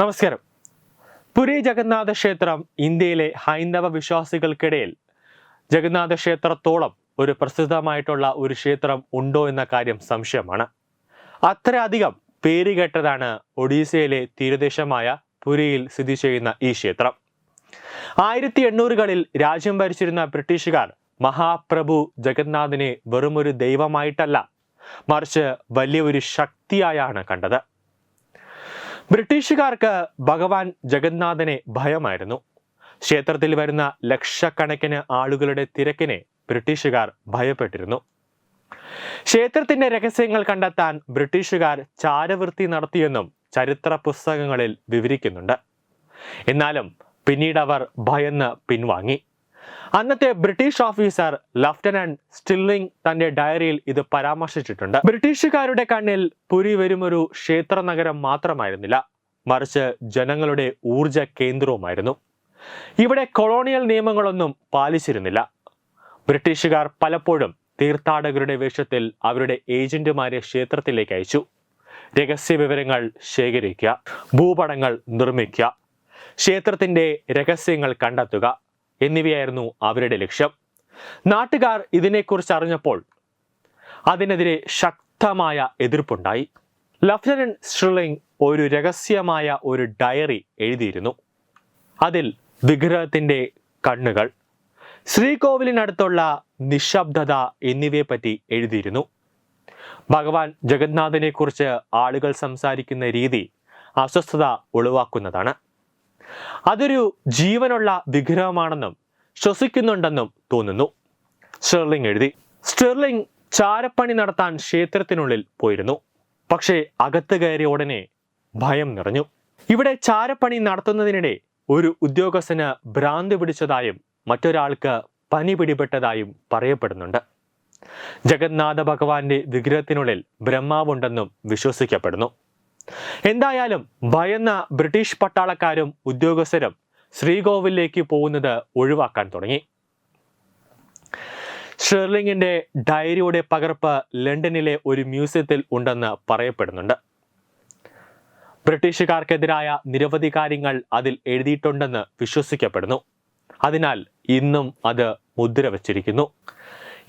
നമസ്കാരം. പുരി ജഗന്നാഥ ക്ഷേത്രം ഇന്ത്യയിലെ ഹൈന്ദവ വിശ്വാസികൾക്കിടയിൽ ജഗന്നാഥ ക്ഷേത്രത്തോളം ഒരു പ്രസിദ്ധമായിട്ടുള്ള ഒരു ക്ഷേത്രം ഉണ്ടോ എന്ന കാര്യം സംശയമാണ്. അത്രയധികം പേരുകേട്ടതാണ് ഒഡീസയിലെ തീരദേശമായ പുരിയിൽ സ്ഥിതി ചെയ്യുന്ന ഈ ക്ഷേത്രം. ആയിരത്തി എണ്ണൂറുകളിൽ രാജ്യം ഭരിച്ചിരുന്ന ബ്രിട്ടീഷുകാർ മഹാപ്രഭു ജഗന്നാഥിനെ വെറുമൊരു ദൈവമായിട്ടല്ല മറിച്ച് വലിയൊരു ശക്തിയായാണ് കണ്ടത്. ബ്രിട്ടീഷുകാർക്ക് ഭഗവാൻ ജഗന്നാഥനെ ഭയമായിരുന്നു. ക്ഷേത്രത്തിൽ വരുന്ന ലക്ഷക്കണക്കിന് ആളുകളുടെ തിരക്കിനെ ബ്രിട്ടീഷുകാർ ഭയപ്പെട്ടിരുന്നു. ക്ഷേത്രത്തിന്റെ രഹസ്യങ്ങൾ കണ്ടെത്താൻ ബ്രിട്ടീഷുകാർ ചാരവൃത്തി നടത്തിയെന്നും ചരിത്ര പുസ്തകങ്ങളിൽ വിവരിക്കുന്നുണ്ട്. എന്നാലും പിന്നീട് അവർ ഭയന്ന് പിൻവാങ്ങി. അന്നത്തെ ബ്രിട്ടീഷ് ഓഫീസർ ലഫ്റ്റനന്റ് സ്റ്റില്ലിംഗ് തന്റെ ഡയറിയിൽ ഇത് പരാമർശിച്ചിട്ടുണ്ട്. ബ്രിട്ടീഷുകാരുടെ കണ്ണിൽ പുരി വരുമൊരു ക്ഷേത്ര നഗരം മാത്രമായിരുന്നില്ല. മറിച്ച് ജനങ്ങളുടെ ഊർജ കേന്ദ്രവുമായിരുന്നു. ഇവിടെ കൊളോണിയൽ നിയമങ്ങളൊന്നും പാലിച്ചിരുന്നില്ല. ബ്രിട്ടീഷുകാർ പലപ്പോഴും തീർത്ഥാടകരുടെ വേഷത്തിൽ അവരുടെ ഏജന്റുമാരെ ക്ഷേത്രത്തിലേക്ക് അയച്ചു. രഹസ്യ വിവരങ്ങൾ ശേഖരിക്കുക ഭൂപടങ്ങൾ നിർമ്മിക്കുക ക്ഷേത്രത്തിന്റെ രഹസ്യങ്ങൾ കണ്ടെത്തുക എന്നിവയായിരുന്നു അവരുടെ ലക്ഷ്യം. നാട്ടുകാർ ഇതിനെക്കുറിച്ച് അറിഞ്ഞപ്പോൾ അതിനെതിരെ ശക്തമായ എതിർപ്പുണ്ടായി. ലഫ്റ്റനന്റ് ശ്രീലിംഗ് ഒരു രഹസ്യമായ ഒരു ഡയറി എഴുതിയിരുന്നു. അതിൽ വിഗ്രഹത്തിന്റെ കണ്ണുകൾ ശ്രീകോവിലിനടുത്തുള്ള നിശബ്ദത എന്നിവയെപ്പറ്റി എഴുതിയിരുന്നു. ഭഗവാൻ ജഗന്നാഥനെക്കുറിച്ച് ആളുകൾ സംസാരിക്കുന്ന രീതി അസ്വസ്ഥത ഒഴിവാക്കുന്നതാണ്. അതൊരു ജീവനുള്ള വിഗ്രഹമാണെന്നും ശ്വസിക്കുന്നുണ്ടെന്നും തോന്നുന്നു. സ്റ്റെർലിംഗ് എഴുതി. സ്റ്റെർലിംഗ് ചാരപ്പണി നടത്താൻ ക്ഷേത്രത്തിനുള്ളിൽ പോയിരുന്നു. പക്ഷേ അകത്ത് കയറിയ ഉടനെ ഭയം നിറഞ്ഞു. ഇവിടെ ചാരപ്പണി നടത്തുന്നതിനിടെ ഒരു ഉദ്യോഗസ്ഥന് ഭ്രാന്തി പിടിച്ചതായും മറ്റൊരാൾക്ക് പനി പിടിപെട്ടതായും പറയപ്പെടുന്നുണ്ട്. ജഗന്നാഥ ഭഗവാന്റെ വിഗ്രഹത്തിനുള്ളിൽ ബ്രഹ്മാവുണ്ടെന്നും വിശ്വസിക്കപ്പെടുന്നു. എന്തായാലും ഭയന്ന ബ്രിട്ടീഷ് പട്ടാളക്കാരും ഉദ്യോഗസ്ഥരും ശ്രീകോവിലേക്ക് പോകുന്നത് ഒഴിവാക്കാൻ തുടങ്ങി. ഷെർലിംഗിന്റെ ഡയറിയുടെ പകർപ്പ് ലണ്ടനിലെ ഒരു മ്യൂസിയത്തിൽ ഉണ്ടെന്ന് പറയപ്പെടുന്നുണ്ട്. ബ്രിട്ടീഷുകാർക്കെതിരായ നിരവധി കാര്യങ്ങൾ അതിൽ എഴുതിയിട്ടുണ്ടെന്ന് വിശ്വസിക്കപ്പെടുന്നു. അതിനാൽ ഇന്നും അത് മുദ്ര വച്ചിരിക്കുന്നു.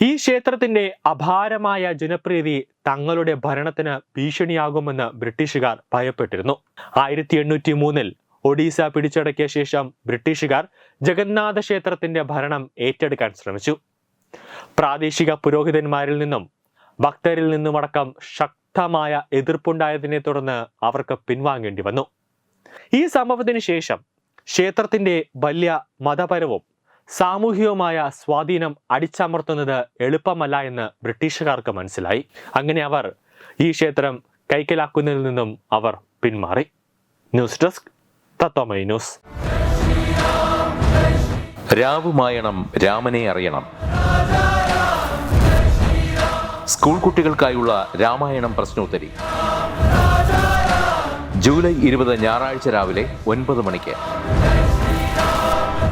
ഈ ക്ഷേത്രത്തിന്റെ അപാരമായ ജനപ്രീതി തങ്ങളുടെ ഭരണത്തിന് ഭീഷണിയാകുമെന്ന് ബ്രിട്ടീഷുകാർ ഭയപ്പെട്ടിരുന്നു. ആയിരത്തി എണ്ണൂറ്റി മൂന്നിൽ ഒഡീസ പിടിച്ചടക്കിയ ശേഷം ബ്രിട്ടീഷുകാർ ജഗന്നാഥ ക്ഷേത്രത്തിന്റെ ഭരണം ഏറ്റെടുക്കാൻ ശ്രമിച്ചു. പ്രാദേശിക പുരോഹിതന്മാരിൽ നിന്നും ഭക്തരിൽ നിന്നുമടക്കം ശക്തമായ എതിർപ്പുണ്ടായതിനെ തുടർന്ന് അവർക്ക് പിൻവാങ്ങേണ്ടി വന്നു. ഈ സംഭവത്തിന് ശേഷം ക്ഷേത്രത്തിന്റെ വലിയ മതപരവും സാമൂഹികവുമായ സ്വാധീനം അടിച്ചമർത്തുന്നത് എളുപ്പമല്ല എന്ന് ബ്രിട്ടീഷുകാർക്ക് മനസ്സിലായി. അങ്ങനെ അവർ ഈ ക്ഷേത്രം കൈക്കലാക്കുന്നതിൽ നിന്നും അവർ പിന്മാറി. News desk Tattvamayi news. രാവുമായണം രാമനെ അറിയണം. സ്കൂൾ കുട്ടികൾക്കായുള്ള രാമായണം പ്രശ്നോത്തരി. ജൂലൈ ഇരുപത് ഞായറാഴ്ച രാവിലെ ഒൻപത് മണിക്ക്.